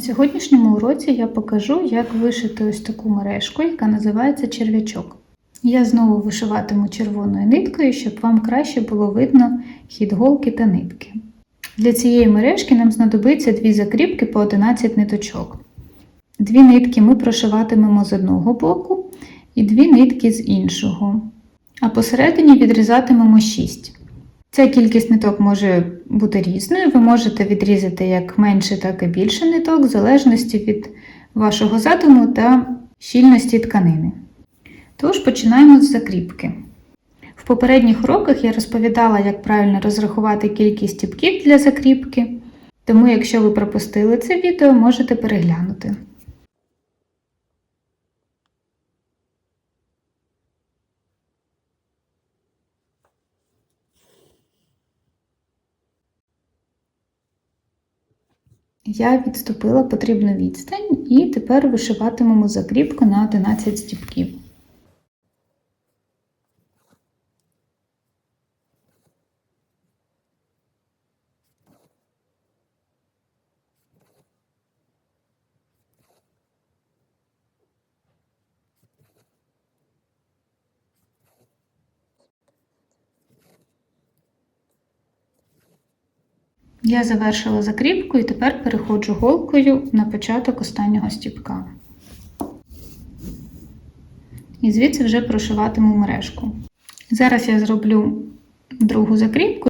На сьогоднішньому уроці я покажу, як вишити ось таку мережку, яка називається черв'ячок. Я знову вишиватиму червоною ниткою, щоб вам краще було видно хід голки та нитки. Для цієї мережки нам знадобиться дві закріпки по 11 ниточок. Дві нитки ми прошиватимемо з одного боку і дві нитки з іншого. А посередині відрізатимемо 6. Ця кількість ниток може бути різною. Ви можете відрізати як менше, так і більше ниток, в залежності від вашого задуму та щільності тканини. Тож починаємо з закріпки. В попередніх уроках я розповідала, як правильно розрахувати кількість стіпків для закріпки, тому якщо ви пропустили це відео, можете переглянути. Я відступила потрібну відстань і тепер вишиватимемо закріпку на 11 стіпків. Я завершила закріпку і тепер переходжу голкою на початок останнього стіпка. І звідси вже прошиватиму мережку. Зараз я зроблю другу закріпку.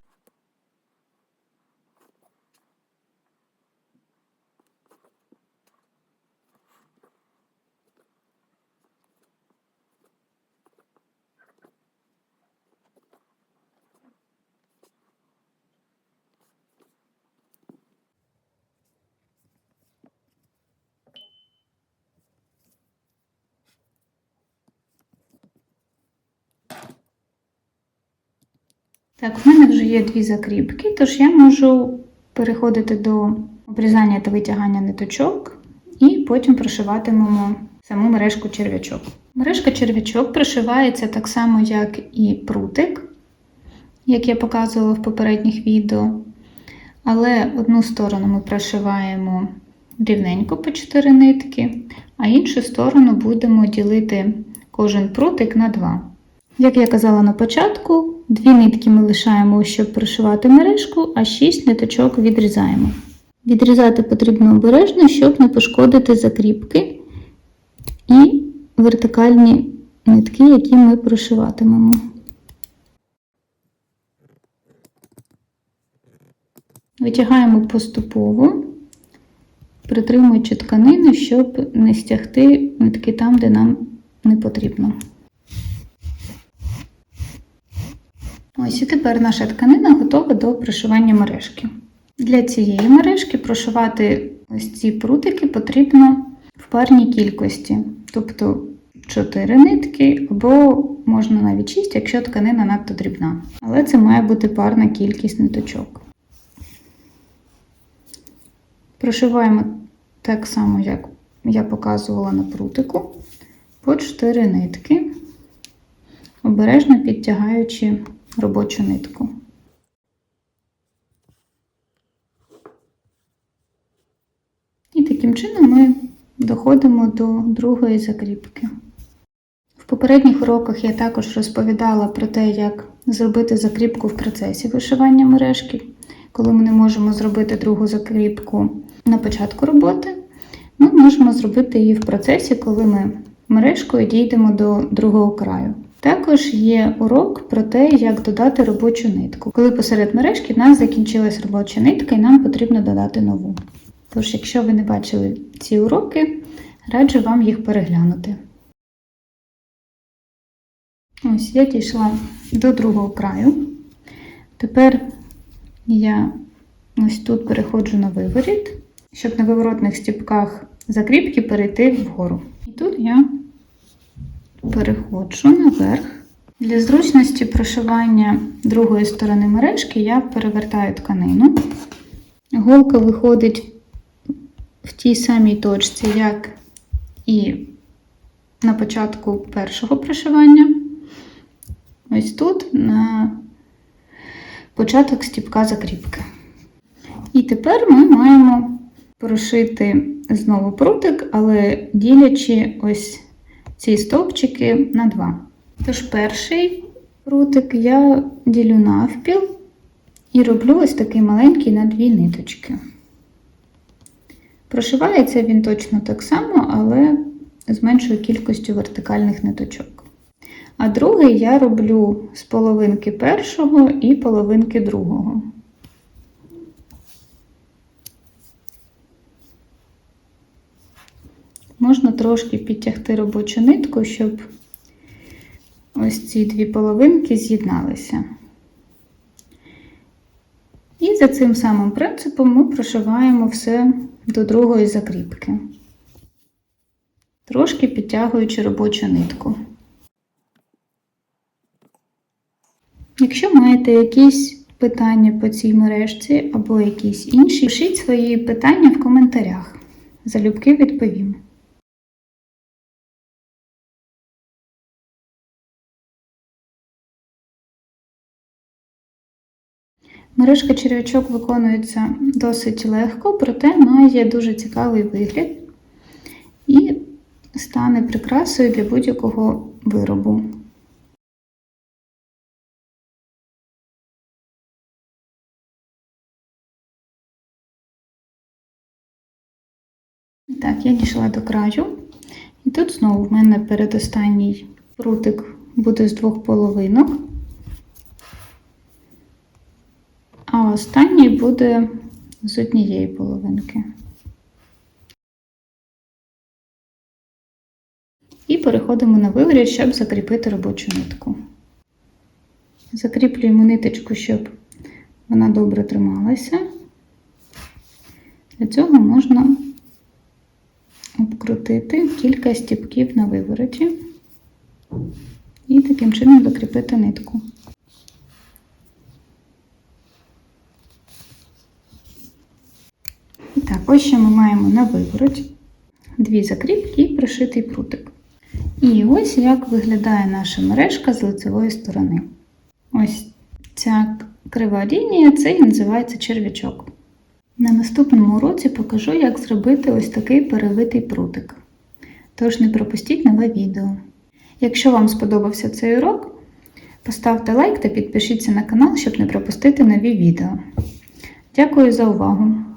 Так, в мене вже є дві закріпки, тож я можу переходити до обрізання та витягання ниточок і потім прошиватимемо саму мережку черв'ячок. Мережка черв'ячок прошивається так само, як і прутик, як я показувала в попередніх відео. Але одну сторону ми прошиваємо рівненько по 4 нитки, а іншу сторону будемо ділити кожен прутик на 2. Як я казала на початку, дві нитки ми лишаємо, щоб пришивати мережку, а 6 ниточок відрізаємо. Відрізати потрібно обережно, щоб не пошкодити закріпки і вертикальні нитки, які ми прошиватимемо. Витягаємо поступово, притримуючи тканину, щоб не стягти нитки там, де нам не потрібно. Ось і тепер наша тканина готова до прошивання мережки. Для цієї мережки прошивати ось ці прутики потрібно в парній кількості, тобто 4 нитки, або можна навіть 6, якщо тканина надто дрібна. Але це має бути парна кількість ниточок. Прошиваємо так само, як я показувала на прутику, по 4 нитки, обережно підтягаючи робочу нитку. І таким чином ми доходимо до другої закріпки. В попередніх уроках я також розповідала про те, як зробити закріпку в процесі вишивання мережки. Коли ми не можемо зробити другу закріпку на початку роботи, ми можемо зробити її в процесі, коли ми мережкою дійдемо до другого краю. Також є урок про те, як додати робочу нитку. Коли посеред мережки в нас закінчилась робоча нитка і нам потрібно додати нову. Тож, якщо ви не бачили ці уроки, раджу вам їх переглянути. Ось я дійшла до другого краю. Тепер я ось тут переходжу на виворіт, щоб на виворотних стіпках закріпки перейти вгору. І тут я переходжу наверх. Для зручності прошивання другої сторони мережки я перевертаю тканину. Голка виходить в тій самій точці, як і на початку першого прошивання. Ось тут на початок стіпка закріпки. І тепер ми маємо прошити знову прутик, але ділячи ось ці стовпчики на два. Тож перший прутик я ділю навпіл і роблю ось такий маленький на дві ниточки. Прошивається він точно так само, але з меншою кількістю вертикальних ниточок. А другий я роблю з половинки першого і половинки другого. Можна трошки підтягти робочу нитку, щоб ось ці дві половинки з'єдналися. І за цим самим принципом ми прошиваємо все до другої закріпки, трошки підтягуючи робочу нитку. Якщо маєте якісь питання по цій мережці або якісь інші, пишіть свої питання в коментарях. Залюбки відповім. Мережка черв'ячок виконується досить легко, проте має дуже цікавий вигляд і стане прикрасою для будь-якого виробу. Так, я дійшла до краю. І тут знову в мене передостанній прутик буде з двох половинок. А останній буде з однієї половинки. І переходимо на виворіт, щоб закріпити робочу нитку. Закріплюємо ниточку, щоб вона добре трималася. Для цього можна обкрутити кілька стіпків на вивороті і таким чином закріпити нитку. Так, ось що ми маємо на вивороті. Дві закріпки і пришитий прутик. І ось як виглядає наша мережка з лицевої сторони. Ось ця крива лінія, це і називається черв'ячок. На наступному уроці покажу, як зробити ось такий перевитий прутик. Тож не пропустіть нове відео. Якщо вам сподобався цей урок, поставте лайк та підпишіться на канал, щоб не пропустити нові відео. Дякую за увагу!